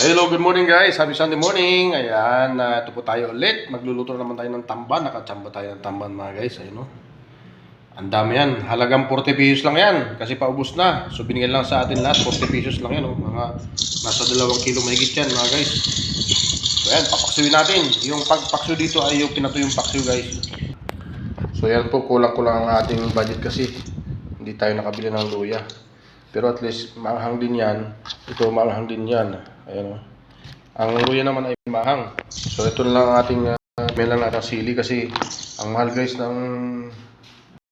Hello, good morning guys. Happy Sunday morning. Ayan, uh, ito po tayo ulit. Magluluto naman tayo ng tamban. Nakachamba tayo ng tamban mga guys. Ayun o. Ang dami yan. Halagang 40 pesos lang yan. Kasi paubos na. So binigyan lang sa atin lahat. 40 pesos lang yan. Oh. Mga nasa dalawang kilo mahigit yan mga guys. So ayan, papaksuin natin. Yung pagpaksu dito ay yung pinatuyong paksu guys. So yan po, kulang-kulang ang ating budget kasi hindi tayo nakabili ng luya. Pero at least maanghang din yan. Ito maanghang din yan. Ayan o. Ang luya naman ay mahang. So ito lang ang ating uh, may lang natin sili kasi ang mahal guys ng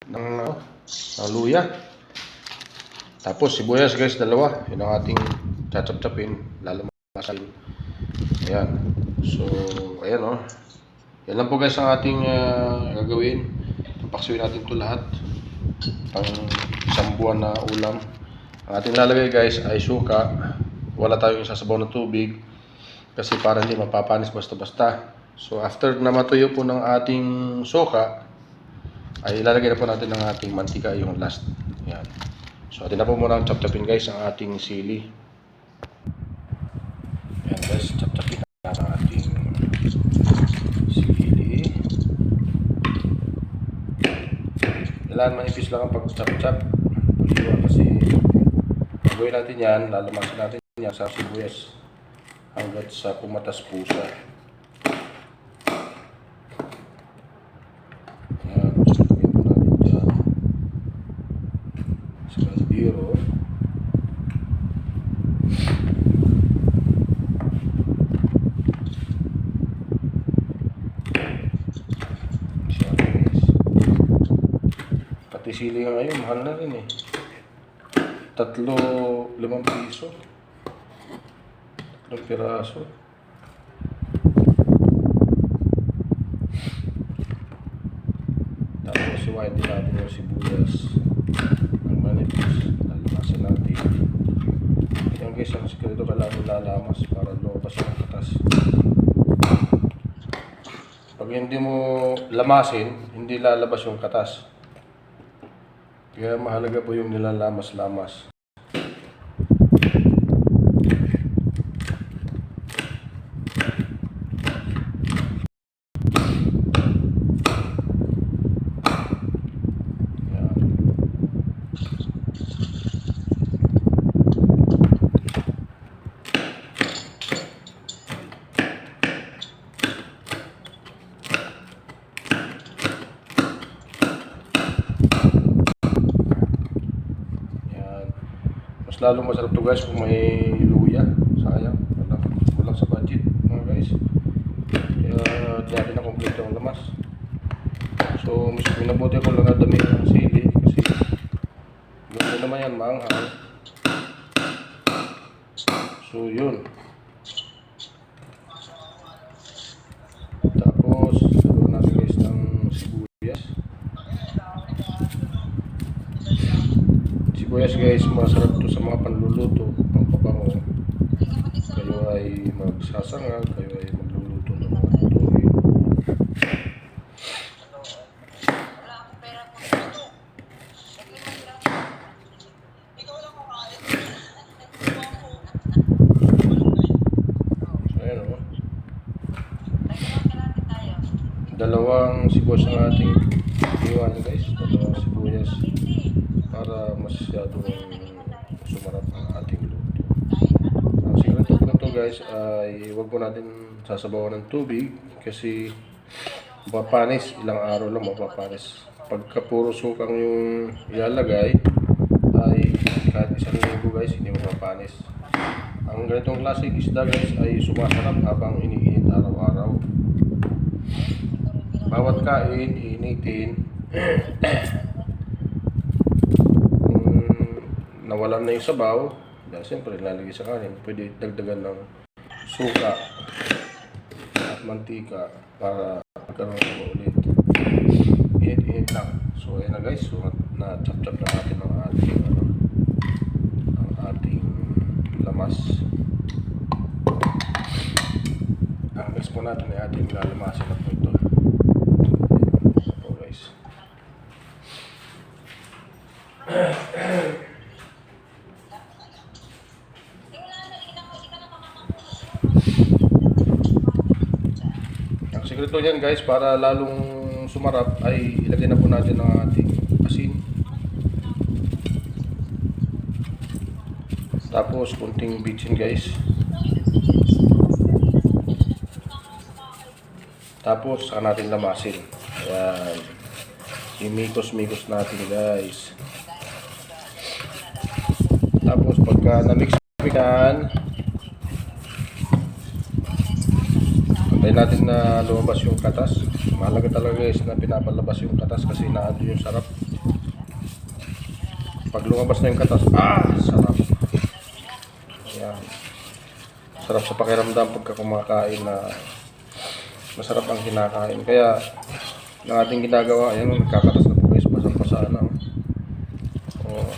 ng, uh, ng luya. Tapos sibuyas guys, dalawa. Yun ang ating chachap-chapin. Lalamasin. Ayan. So, ayan o. Yan lang po guys ang ating uh, gagawin. Paksuin natin ito lahat. Pang isang buwan na ulam. Ang ating lalagay guys ay suka. Wala tayong isasabaw na tubig. Kasi para hindi mapapanis basta-basta. So after na matuyo po ng ating suka, ay ilalagay na po natin ng ating mantika yung last. Yan. So atin na po muna ang chop-chopin guys ang ating sili. Yan guys, chop-chopin na ang ating sili. Kailangan manipis lang ang pag-chop-chop. Kasi gawin natin yan, lalamasin natin yan sa sibuyas hanggat sa pumatas pusa. Yan, susukin po natin dyan. Sa guys. Pati sili nga ngayon, mahal na rin eh. Tatlo, limang piso. Tatlong piraso. Tapos iwain din natin yung sibuyas. Ang manipis. Lalamasin natin. Yan guys, ang sikreto kailangan lalamas para lumabas yung katas. Pag hindi mo lamasin, hindi lalabas yung katas. Kaya mahalaga po yung nilalamas-lamas. Yan. Yan. Mas lalo masarap to guys kung may luya. Sayang. Wala. Kulang sa budget mga guys. Kaya di natin na kompleto ang lamas. So, mas minabuti ko lang na dami ng sili kasi ganda naman yan, maanghang. So, yun. Tapos, saluhan natin guys ng sibuyas. Sibuyas guys, masarap to sa mga panluluto, pampabango. Kayo ay magsasangag, kayo ay magluluto ng mga tutuin. So, ayan o. Dalawang sibuyas ang ating iwan guys. Dalawang sibuyas para masyadong sumarap ang ating luto. Ang sikreto po nito guys ay huwag po natin sasabawan ng tubig kasi mapapanis. Ilang araw lang mapapanis. Pagka puro sukang yung ilalagay ay kahit isang linggo guys hindi mapapanis. Ang ganitong klaseng isda guys ay sumasarap habang iniinit araw-araw. Bawat kain, iinitin. Kung nawalan na yung sabaw, dahil siyempre lalagay sa kanin, pwede dagdagan ng suka at mantika para magkaroon ng ulit. Init-init lang. So ayan na guys, so na-chop-chop na natin ang ating ano, ang ating lamas. Ang next po natin ay ating lalamasin na po ito. Po guys. sekreto niyan guys, para lalong sumarap ay ilagay na po natin ang ating asin. Tapos kunting bitsin guys. Tapos saka natin lamasin. Ayan. Imikos-mikos natin guys. Tapos pagka na-mix yan, Antayin natin na lumabas yung katas. Mahalaga talaga guys na pinapalabas yung katas kasi naano yung sarap. Pag lumabas na yung katas, ah, sarap. Ayan. Sarap sa pakiramdam pagka kumakain na masarap ang kinakain. Kaya, ang ating ginagawa, ayan, nagkakatas na po guys, pasang-pasa na. Oh.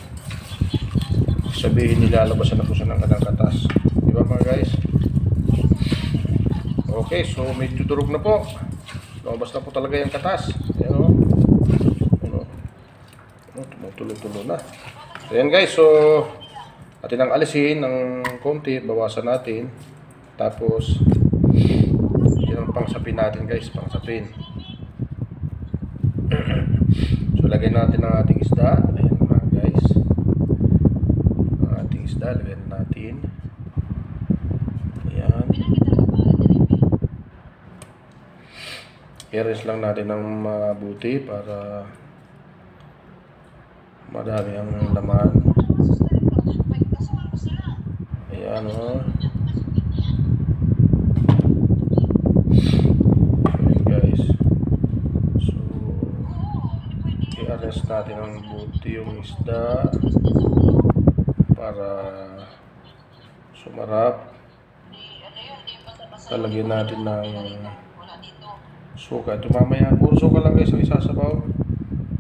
Sabihin nilalabasan na po siya ng kanang katas. Di ba mga guys? Okay, so medyo durog na po. Lumabas na po talaga yung katas. Ayan o. Ayan o. Ayan, tumutulo-tulo na. So yan guys, so atin ang alisin ng konti, bawasan natin. Tapos, yan ang pangsapin natin guys, pangsapin. so lagyan natin ang ating isda. Ayan mga guys. Ang ating isda, lagyan natin. Ayan. I-rinse lang natin ng mabuti para madami ang laman. Ayan o. Oh. Guys. So, i-arrest natin ng mabuti yung isda para sumarap. Talagyan natin ng suka. Ito mamaya, puro suka lang guys ang isasabaw.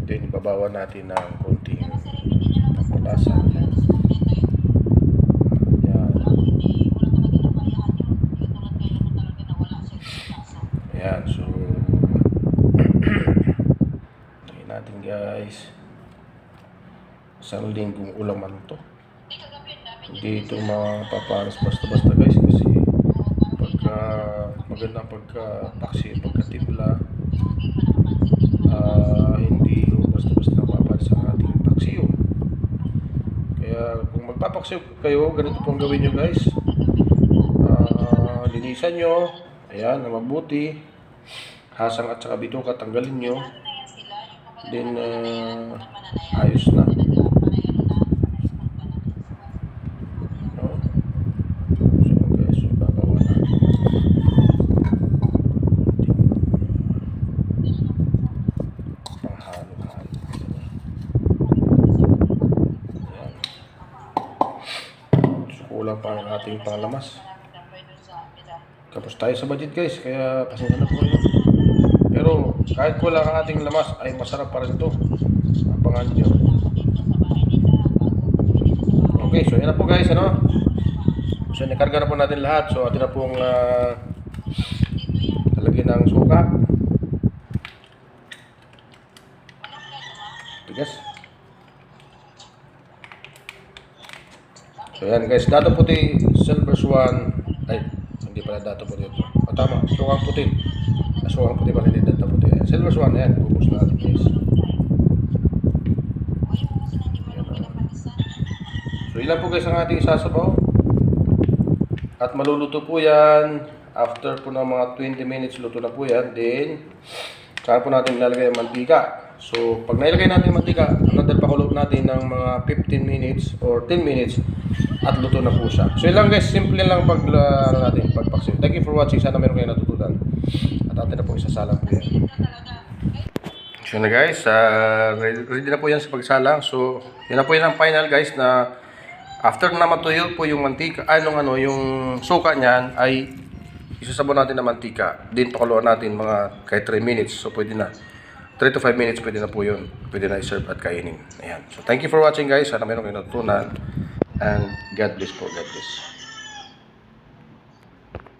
Then, ibabawan natin ng konting pampalasa. Yan. Yan, so Lagyan natin guys. Isang linggong ulaman to. Hindi ito mapaparas basta-basta guys kasi pagka magandang pagka paksi, pagka timpla ah, hindi basta-basta mapaparas ang ating paksiyo. Kaya kung magpapaksiyo kayo, ganito pong gawin nyo guys. Ah, linisan nyo, ayan, na mabuti. Hasang at saka bituka, tanggalin nyo. Then, ah, ayos na. No? So, guys, so babawa natin. Panghalo-halo. Ayan. So, kulang pa ang ating panglamas. Tapos tayo sa budget guys, kaya pasensya na po kayo. Pero kahit kulang ang ating lamas, ay masarap pa rin ito. Abangan nyo. Okay, so yan na po guys, ano? So nakarga na po natin lahat. So atin na pong uh, talagyan ng suka. So yan guys, dato puti, silver swan. Ay, hindi pala dato puti ito. O tama, sukang puti. Sukang puti pala, hindi dato puti. Ayan, silver swan, ayan, bubos natin guys. So ilan po guys ang ating isasabaw? At maluluto po yan. After po ng mga 20 minutes, luto na po yan. Then, saka po natin ilalagay ang mantika. So, pag nailagay natin yung mantika, pakulo natin ng mga 15 minutes or 10 minutes at luto na po siya. So, yun lang guys, simple lang pag, uh, natin, pagpaksin. Thank you for watching. Sana meron kayo natutunan. At atin na po isasalang po yan. So na guys, ah, ready, na po yan sa pagsalang. So, yun na po yan ang final guys na after na matuyo po yung mantika, ay nung ano, yung suka niyan ay isasabaw natin ng mantika. Din pakuluan natin mga kahit 3 minutes. So, pwede na. 3 to 5 minutes, pwede na po yun. Pwede na i-serve at kainin. Ayan. So, thank you for watching guys. Sana meron kayo natutunan. And God bless po. God bless.